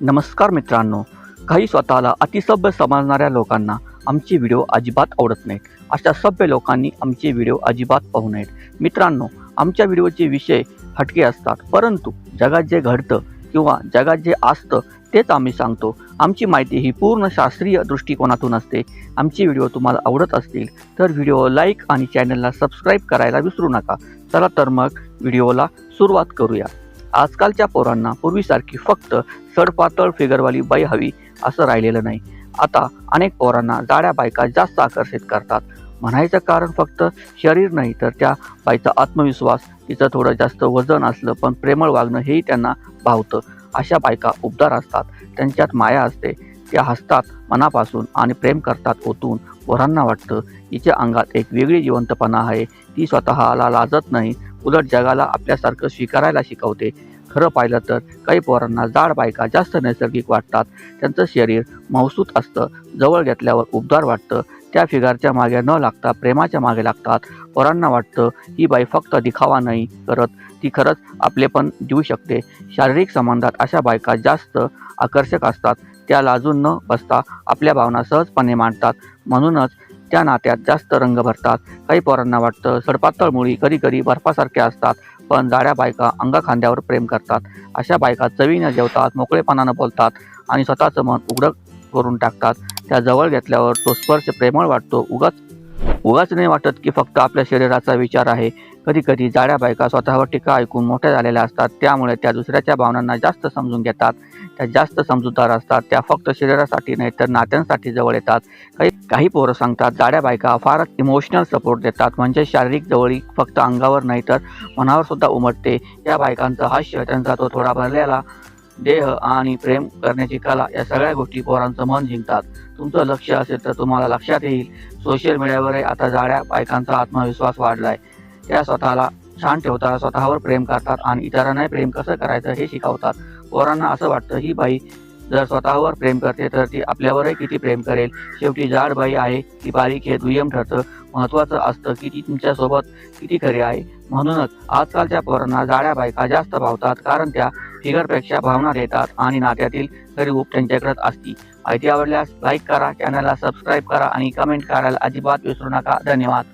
नमस्कार मित्रांनो. काही स्वतःला अतिसभ्य समजणाऱ्या लोकांना आमचे व्हिडिओ अजिबात आवडत नाहीत अशा सभ्य लोकांनी आमचे व्हिडिओ अजिबात पाहू नयेत. मित्रांनो आमच्या व्हिडिओचे विषय हटके असतात परंतु जगात जे घडतं किंवा जगात जे असतं तेच आम्ही सांगतो. आमची माहिती ही पूर्ण शास्त्रीय दृष्टिकोनातून असते. आमचे व्हिडिओ तुम्हाला आवडत असतील तर व्हिडिओ लाईक आणि चॅनलला सबस्क्राईब करायला विसरू नका. चला तर मग व्हिडिओला सुरुवात करूया. आजकालच्या पोरांना पूर्वीसारखी फक्त सडपातळ फिगरवाली बाई हवी असं राहिलेलं नाही. आता अनेक पोरांना जाड्या बायका जास्त आकर्षित करतात. म्हणायचं कारण फक्त शरीर नाही तर त्या बाईचा आत्मविश्वास तिचं थोडं जास्त वजन असलं पण प्रेमळ वागणं हेही त्यांना भावतं. अशा बायका उबदार असतात. त्यांच्यात माया असते. त्या हसतात मनापासून आणि प्रेम करतात ओतून. पोरांना वाटतं तिच्या अंगात एक वेगळी जिवंतपणा आहे. ती स्वतःला लाजत नाही उलट जगाला आपल्यासारखं स्वीकारायला शिकवते. खरं पाहिलं तर काही पोरांना जाड बायका जास्त नैसर्गिक वाटतात. त्यांचं शरीर मौसूत असतं जवळ घेतल्यावर उबदार वाटतं. त्या फिगारच्या मागे न लागता प्रेमाच्या मागे लागतात. पोरांना वाटतं ही बाई फक्त दिखावा नाही करत. ती खरंच आपले पण देऊ शकते. शारीरिक संबंधात अशा बायका जास्त आकर्षक असतात. त्या लाजून न बसता आपल्या भावना सहजपणे मांडतात. म्हणूनच त्या नात्यात जास्त रंग भरतात. काही पोरांना वाटतं सडपातळ मुळी कधी कधी बर्फासारख्या असतात पण जाड्या बायका अंगा खांद्यावर प्रेम करतात. अशा बायका चवीनं जेवतात मोकळेपणानं बोलतात आणि स्वतःचं मन उघडं करून टाकतात. त्या जवळ घेतल्यावर तो स्पर्श प्रेमळ वाटतो उगाच उगाच नाही वाटत की फक्त आपल्या शरीराचा विचार आहे. कधी कधी जाड्या बायका स्वतःवर टीका ऐकून मोठ्या झालेल्या असतात. त्यामुळे त्या दुसऱ्याच्या भावनांना जास्त समजून घेतात. त्या जास्त समजूतदार असतात. त्या फक्त शरीरासाठी नाही तर नात्यांसाठी जवळ येतात. काही काही पोरं सांगतात जाड्या बायका फारच इमोशनल सपोर्ट देतात. म्हणजे शारीरिक जवळीक फक्त अंगावर नाही तर मनावर सुद्धा उमटते. या बायकांचं हास्य त्यांचा तो थोडा भरलेला देह आणि प्रेम करण्याची कला या सगळ्या गोष्टी पोरांचं मन जिंकतात. तुमचं लक्ष असेल तर तुम्हाला लक्षात येईल. सोशल मीडियावरही आता जाड्या बायकांचा आत्मविश्वास वाढलाय. त्या स्वतःला छान ठेवतात स्वतःवर प्रेम करतात आणि इतरांनाही प्रेम कसं करायचं हे शिकवतात. पोरांना असं वाटतं ही बाई जर स्वतःवर प्रेम करते तर ती आपल्यावरही किती प्रेम करेल. शेवटी जाड बाई आहे ती बारीक हे दुय्यम ठरतं. महत्त्वाचं असतं की ती तुमच्यासोबत किती खरी आहे. म्हणूनच आजकालच्या पोरांना जाड्या बायका जास्त भावतात. कारण त्या फिगरपेक्षा भावना देतात आणि नात्यातील खरी रूप त्यांच्याकडेच असती. माहिती आवडल्यास लाईक करा चॅनलला सबस्क्राईब करा आणि कमेंट करायला अजिबात विसरू नका. धन्यवाद.